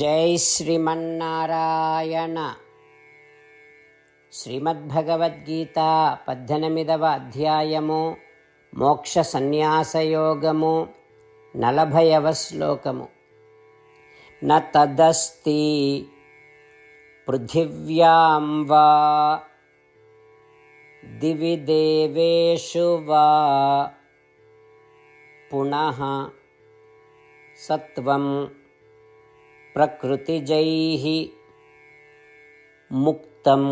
జై శ్రీమన్నారాయణ శ్రీమద్భగవద్గీత పద్దెనిమిదవ అధ్యాయము మోక్ష సన్యాసయోగము నలభైవ శ్లోకము న తదస్తి పృథివ్యాం వా దివి దేవేషు వా పునః సత్వం प्रकृतिजैः मुक्तं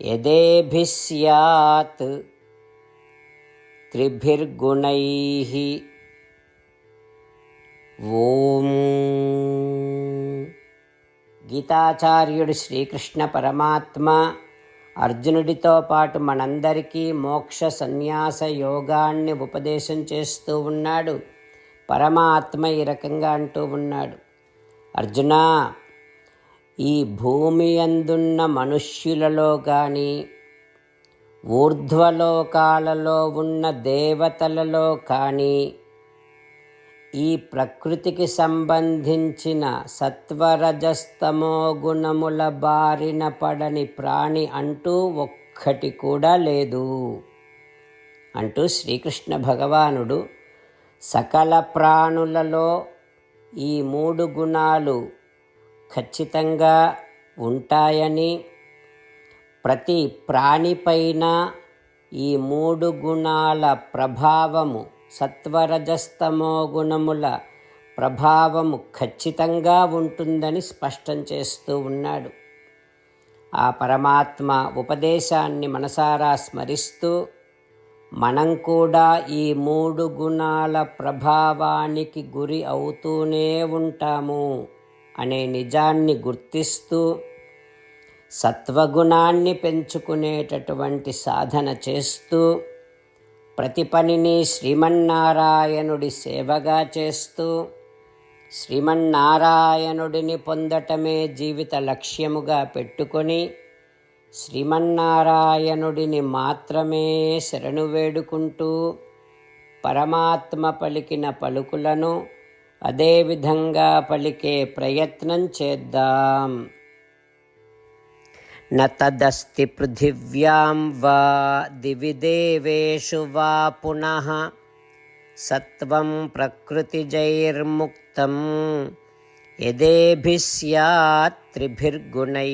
यदेभिः स्यात् त्रिभिर्गुणैः ఓం గీతాచార్యుడు శ్రీకృష్ణ పరమాత్మ అర్జునుడితో పాటు మనందరికీ మోక్ష సన్యాస యోగాన్ని ఉపదేశం చేస్తూ ఉన్నాడు పరమాత్మ ఈ రకంగా అంటూ ఉన్నాడు అర్జున ఈ భూమి అందున్న మనుష్యులలో కానీ ఊర్ధ్వలోకాలలో ఉన్న దేవతలలో కానీ ఈ ప్రకృతికి సంబంధించిన సత్వరజస్తమో గుణముల బారిన పడని ప్రాణి అంటూ ఒక్కటి కూడా లేదు. అంటూ శ్రీకృష్ణ భగవానుడు సకల ప్రాణులలో ఈ మూడు గుణాలు ఖచ్చితంగా ఉంటాయని ప్రతి ప్రాణిపైన ఈ మూడు గుణాల ప్రభావము సత్వరజస్తమో గుణముల ప్రభావము ఖచ్చితంగా ఉంటుందని స్పష్టం చేస్తూ ఉన్నాడు. ఆ పరమాత్మ ఉపదేశాన్ని మనసారా స్మరిస్తూ మనం కూడా ఈ మూడు గుణాల ప్రభావానికి గురి అవుతూనే ఉంటాము అనే నిజాన్ని గుర్తిస్తూ సత్వగుణాన్ని పెంచుకునేటటువంటి సాధన చేస్తూ ప్రతి పనిని శ్రీమన్నారాయణుడి సేవగా చేస్తూ శ్రీమన్నారాయణుడిని పొందటమే జీవిత లక్ష్యముగా పెట్టుకొని శ్రీమన్నారాయణుడిని మాత్రమే శరణు వేడుకుంటూ పరమాత్మ పలికిన పలుకులను అదేవిధంగా పలికే ప్రయత్నం చేద్దాం. నదస్తి పృథివ్యాం వా దివి దేవేషు వా పునః సత్వం ప్రకృతిజైర్ముక్తం యదేభిస్యాత్రిభిర్గుణై.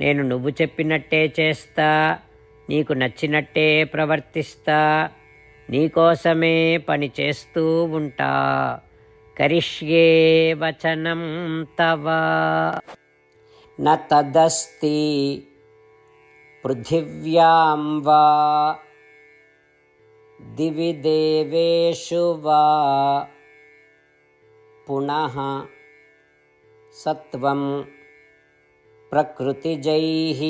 నేను నువ్వు చెప్పినట్టే చేస్తా నీకు నచ్చినట్టే ప్రవర్తిస్తా నీకోసమే పని చేస్తూ ఉంటా. కరిష్యే వచనం తవ. న పృథివ్యాం వా. దివి దేవేషు వా. పునః సత్వం प्रकृतिजैः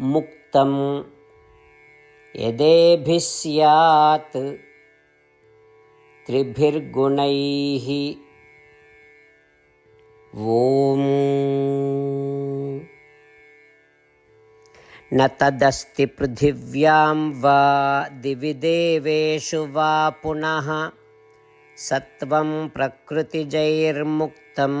मुक्तं यदेभिः स्यात्। त्रिभिर्गुणैः ॐ न तदस्ति पृथिव्यां वा दिवि देवेषु वा पुनः सत्त्वं प्रकृतिजैर्मुक्तम्।